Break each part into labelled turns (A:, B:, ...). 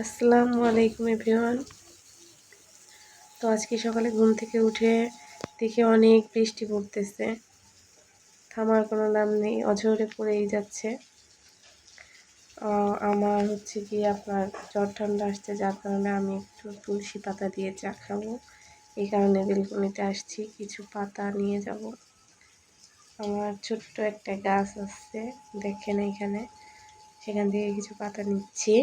A: আসসালামু আলাইকুম এভরিওয়ান। তো আজকে সকালে ঘুম থেকে উঠে দেখে অনেক বৃষ্টি পড়তেছে। থামার কোনো নাম নেই, অঝরে পড়েই যাচ্ছে। আমার হচ্ছে কি আপনার জ্বর ঠান্ডা আসছে, যার কারণে আমি একটু তুলসী পাতা দিয়ে চা খাব। এই কারণে বেলকনিতে আসছি, কিছু পাতা নিয়ে যাব। আমার ছোট্ট একটা গাছ আছে, দেখেন এখানে। সেখান থেকে কিছু পাতা নিচ্ছি।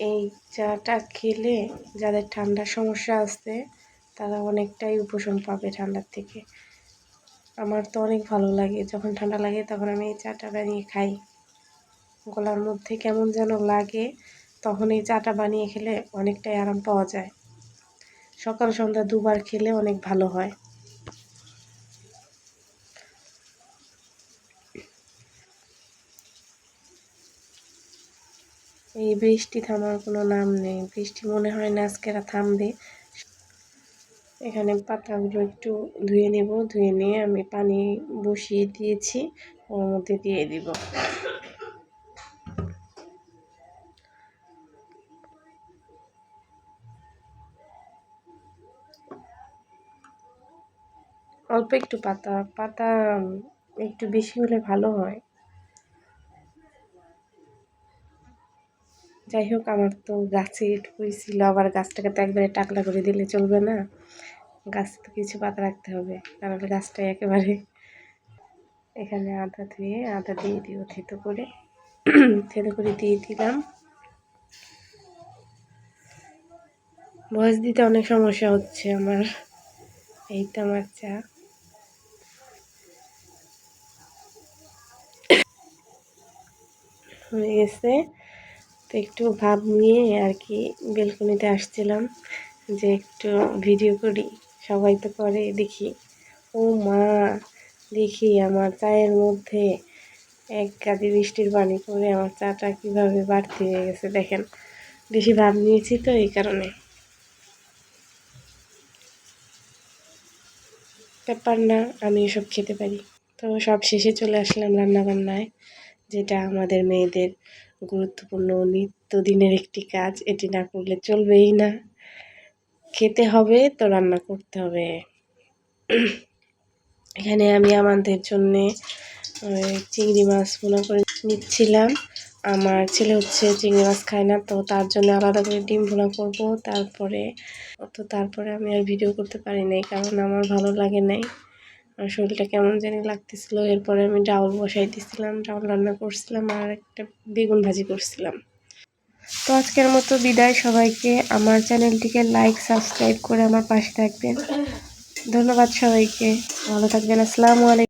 A: এই চাটা খেলে যাদের ঠান্ডার সমস্যা আছে, তারা অনেকটাই উপশম পাবে ঠান্ডার থেকে। আমার তো অনেক ভালো লাগে। যখন ঠান্ডা লাগে তখন আমি এই চাটা বানিয়ে খাই। গলার মধ্যে কেমন যেন লাগে, তখন এই চাটা বানিয়ে খেলে অনেকটাই আরাম পাওয়া যায়। সকাল সন্ধ্যা দুবার খেলে অনেক ভালো হয়। এই বৃষ্টি থামার কোনো নাম নেই। বৃষ্টি মনে হয় না আজকে থামবে। এখানে পাতাগুলো একটু ধুয়ে নেব। ধুয়ে নিয়ে আমি পানি বসিয়ে দিয়েছি। ওর মধ্যে দিয়ে দিব। অল্প একটু পাতা। পাতা একটু বেশি হলে ভালো হয়। যাই হোক আমার তো গাছে এটুকুই ছিল, আবার গাছটাকে তো একবারে টাকলা করে দিলে চলবে না। গাছ তো কিছু পাতা রাখতে হবে কারণ গাছটা একেবারে এখানে আদা ধুয়ে, আদা দিয়ে দিব থেতো করে। থেতো করে দিয়ে দিলাম। বয়স দিতে অনেক সমস্যা হচ্ছে আমার। এই তো আমার চা। হয়ে গেছে। তো একটু ভাব নিয়ে আর কি বেলকনিতে আসছিলাম যে একটু ভিডিও করি। সবাই তো করে, দেখি। ও মা, দেখি আমার চায়ের মধ্যে এক গাদি বৃষ্টির পানি করে আমার চাটা কীভাবে বাড়তি হয়ে গেছে দেখেন। বেশি ভাব নিয়েছি তো এই কারণে। ব্যাপার না, আমি এসব খেতে পারি। তো সব শেষে চলে আসলাম রান্নাবান্নায়। যেটা আমাদের মেয়েদের গুরুত্বপূর্ণ নিত্যদিনের একটি কাজ, এটি না করলে চলবেই না। খেতে হবে তো রান্না করতে হবে। এখানে আমি আমাদের জন্যে চিংড়ি মাছ মনে করে নিচ্ছিলাম। আমার ছেলে হচ্ছে চিংড়ি মাছ খায় না, তো তার জন্য আলাদা করে ডিম ভুনা করব। তারপরে, তো তারপরে আমি আর ভিডিও করতে পারি নাই, কারণ আমার ভালো লাগে নাই। আর শরীরটা কেমন জানি লাগতেছিল। এরপরে আমি ডাউল বসাই দিয়েছিলাম ডাউল রান্না করছিলাম আর একটা বেগুন ভাজি করছিলাম। তো আজকের মতো বিদায় সবাইকে। আমার চ্যানেলটিকে লাইক, সাবস্ক্রাইব করে আমার পাশে থাকবেন। ধন্যবাদ সবাইকে। ভালো থাকবেন। আসসালামু আলাইকুম।